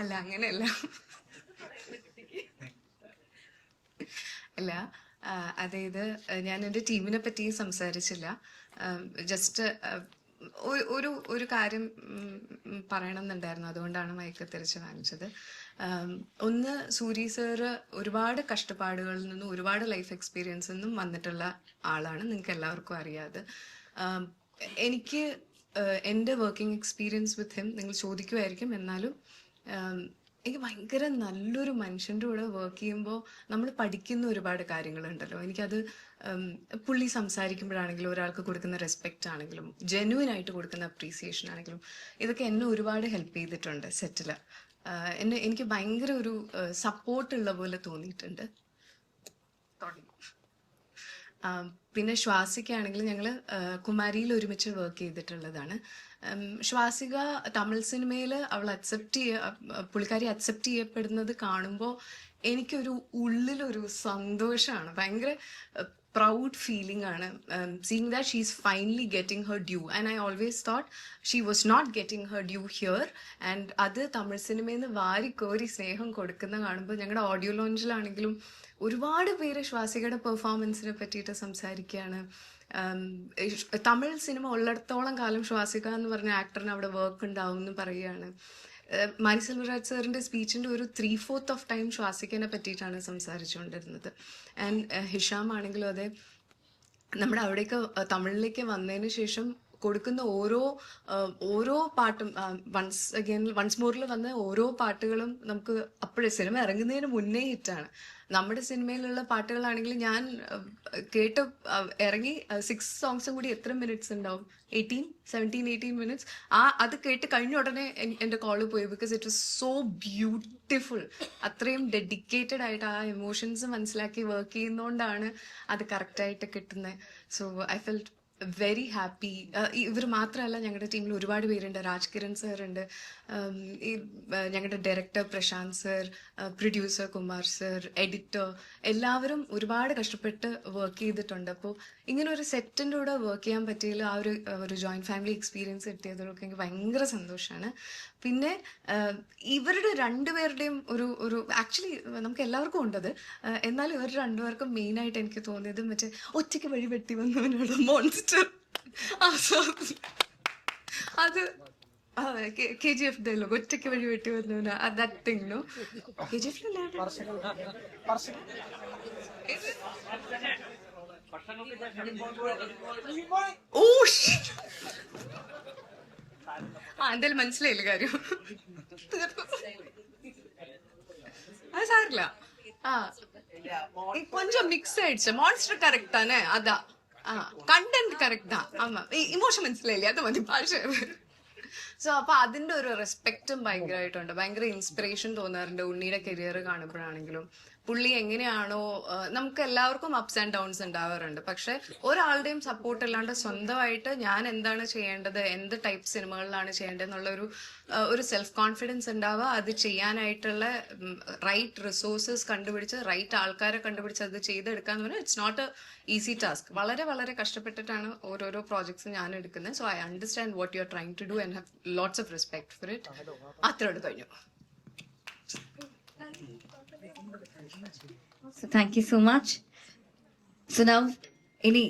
അല്ല അങ്ങനെയല്ല. അല്ല അതായത് ഞാൻ എന്റെ ടീമിനെ പറ്റി സംസാരിച്ചില്ല. ജസ്റ്റ് ഒരു ഒരു കാര്യം പറയണമെന്നുണ്ടായിരുന്നു. അതുകൊണ്ടാണ് മയക്ക തിരിച്ച് വാങ്ങിച്ചത്. ഒന്ന് സൂരി സാറ് ഒരുപാട് കഷ്ടപ്പാടുകളിൽ നിന്നും ഒരുപാട് ലൈഫ് എക്സ്പീരിയൻസിൽ നിന്നും വന്നിട്ടുള്ള ആളാണ്. നിങ്ങൾക്ക് എല്ലാവർക്കും അറിയാതെ എനിക്ക് എന്റെ വർക്കിംഗ് എക്സ്പീരിയൻസ് വിത്ത് ഹിം നിങ്ങൾ ചോദിക്കുമായിരിക്കും. എന്നാലും എനിക്ക് ഭയങ്കര നല്ലൊരു മനുഷ്യന്റെ കൂടെ വർക്ക് ചെയ്യുമ്പോൾ നമ്മൾ പഠിക്കുന്ന ഒരുപാട് കാര്യങ്ങളുണ്ടല്ലോ. എനിക്കത് പുള്ളി സംസാരിക്കുമ്പോഴാണെങ്കിലും ഒരാൾക്ക് കൊടുക്കുന്ന റെസ്പെക്റ്റ് ആണെങ്കിലും ജെന്യൂൻ ആയിട്ട് കൊടുക്കുന്ന അപ്രീസിയേഷൻ ആണെങ്കിലും ഇതൊക്കെ എന്നെ ഒരുപാട് ഹെൽപ്പ് ചെയ്തിട്ടുണ്ട് സെറ്റിൽ എന്നെ എനിക്ക് ഭയങ്കര ഒരു സപ്പോർട്ട് ഉള്ള പോലെ തോന്നിയിട്ടുണ്ട്. തുടങ്ങി. പിന്നെ ശ്വാസികയാണെങ്കിൽ ഞങ്ങൾ കുമാരിയിൽ ഒരുമിച്ച് വർക്ക് ചെയ്തിട്ടുള്ളതാണ്. ശ്വാസിക തമിഴ് സിനിമയിൽ അവൾ അക്സെപ്റ്റ് ചെയ്യ പുള്ളിക്കാരി അക്സെപ്റ്റ് ചെയ്യപ്പെടുന്നത് കാണുമ്പോൾ എനിക്കൊരു ഉള്ളിലൊരു സന്തോഷമാണ് ഭയങ്കര പ്രൗഡ് ഫീലിംഗ് ആണ്. Seeing that she is finally getting her due and I always thought she was not getting her due here and അത് തമിഴ് സിനിമയിൽ നിന്ന് വാരിക്കോരി സ്നേഹം കൊടുക്കുന്ന കാണുമ്പോൾ ഞങ്ങളുടെ ഓഡിയോ ലോഞ്ചിലാണെങ്കിലും ഒരുപാട് പേര് ശ്വാസികയുടെ പെർഫോമൻസിനെ പറ്റിയിട്ട് സംസാരിക്കുകയാണ് ഇഷ്- തമിഴ് സിനിമ ഉള്ളിടത്തോളം കാലം ശ്വാസിക എന്ന് പറഞ്ഞ ആക്ടറിന് അവിടെ വർക്ക് ഉണ്ടാവും എന്ന് പറയുകയാണ്. മാരി സെൽവരാജ് സാറിന്റെ സ്പീച്ചിന്റെ ഒരു ത്രീ ഫോർത്ത് ഓഫ് ടൈം ശ്വാസിക്കനെ പറ്റിയിട്ടാണ് സംസാരിച്ചുകൊണ്ടിരുന്നത്. ആൻഡ് ഹിഷാം ആണെങ്കിലും അതെ നമ്മുടെ അവിടേക്ക് തമിഴിലേക്ക് വന്നതിന് ശേഷം കൊടുക്കുന്ന ഓരോ ഓരോ പാട്ടും വൺസ് അഗെയിൻ വൺസ് മോറിൽ വന്ന ഓരോ പാട്ടുകളും നമുക്ക് അപ്പോഴേ സിനിമ ഇറങ്ങുന്നതിന് മുന്നേ ഹിറ്റാണ്. നമ്മുടെ സിനിമയിലുള്ള പാട്ടുകളാണെങ്കിൽ ഞാൻ കേട്ട് ഇറങ്ങി സിക്സ് സോങ്സും കൂടി എത്ര മിനിറ്റ്സ് ഉണ്ടാവും? എയ്റ്റീൻ സെവന്റീൻ എയ്റ്റീൻ മിനിറ്റ്സ് ആ അത് കേട്ട് കഴിഞ്ഞ ഉടനെ എൻ- എന്റെ കോൾ പോയി because it was so beautiful അത്രയും ഡെഡിക്കേറ്റഡ് ആയിട്ട് ആ എമോഷൻസ് മനസ്സിലാക്കി വർക്ക് ചെയ്യുന്നതുകൊണ്ടാണ് അത് കറക്റ്റായിട്ട് കിട്ടുന്നത് so I felt very happy ഇവർ മാത്രമല്ല ഞങ്ങളുടെ ടീമിൽ ഒരുപാട് പേരുണ്ട്. രാജ് കിരൺ സർ ഉണ്ട് ഈ ഞങ്ങളുടെ director Prashanth sir producer Kumar sir editor എല്ലാവരും ഒരുപാട് കഷ്ടപ്പെട്ട് വർക്ക് ചെയ്തിട്ടുണ്ട്. അപ്പോൾ ഇങ്ങനെ ഒരു സെറ്റിന്റെ കൂടെ വർക്ക് ചെയ്യാൻ പറ്റിയതിൽ ആ ഒരു ഒരു ജോയിന്റ് ഫാമിലി എക്സ്പീരിയൻസ് കിട്ടിയതിലൊക്കെ എനിക്ക് ഭയങ്കര സന്തോഷമാണ് പിന്നെ ഇവരുടെ രണ്ടുപേരുടെയും ഒരു ഒരു ആക്ച്വലി നമുക്ക് എല്ലാവർക്കും ഉണ്ടത് എന്നാൽ എന്നാലും ഇവർ രണ്ടുപേർക്കും മെയിനായിട്ട് എനിക്ക് തോന്നിയത് മറ്റേ ഒറ്റയ്ക്ക് വഴി വെട്ടി വന്നവനോട് മോൺസ്റ്റർ അത് കെ ജി എഫ് ഡയലോഗ് ഒറ്റയ്ക്ക് വഴി വെട്ടി വന്നവന that thing no K G F എന്തായാലും മനസ്സിലായില്ല കാര്യം തീർന്നു அது சார்ல ஆ இ- கொஞ்சம் மிக்ஸ் ஆயிடுச்சு மான்ஸ்டர் கரெக்ட் தானே அதான் ஆ கண்டென்ட் கரெக்ட் தான் ஆமா ഇമോഷൻ മനസ്സിലായില്ലേ അത് മതി ഭാഷ സോ അപ്പൊ അതിന്റെ ഒരു റെസ്പെക്റ്റും ഭയങ്കരമായിട്ടുണ്ട്. ഭയങ്കര ഇൻസ്പിറേഷൻ തോന്നാറുണ്ട് ഉണ്ണിയുടെ കരിയർ കാണുമ്പോഴാണെങ്കിലും. പുള്ളി എങ്ങനെയാണോ നമുക്ക് എല്ലാവർക്കും അപ്സ് ആൻഡ് ഡൗൺസ് ഉണ്ടാവാറുണ്ട്. പക്ഷെ ഒരാളുടെയും സപ്പോർട്ട് ഇല്ലാണ്ട് സ്വന്തമായിട്ട് ഞാൻ എന്താണ് ചെയ്യേണ്ടത് എന്ത് ടൈപ്പ് സിനിമകളിലാണ് ചെയ്യേണ്ടത് എന്നുള്ള ഒരു ഒരു സെൽഫ് കോൺഫിഡൻസ് ഉണ്ടാവുക. അത് ചെയ്യാനായിട്ടുള്ള റൈറ്റ് റിസോഴ്സസ് കണ്ടുപിടിച്ച് റൈറ്റ് ആൾക്കാരെ കണ്ടുപിടിച്ച് അത് ചെയ്തെടുക്കാന്ന് പറഞ്ഞാൽ it's not a easy task വളരെ വളരെ കഷ്ടപ്പെട്ടിട്ടാണ് ഓരോരോ പ്രോജക്ട്സ് ഞാൻ എടുക്കുന്നത്. So I understand what you are trying to do and Have lots of respect for it അത്രയോട് കഴിഞ്ഞു So thank you so much. So now, any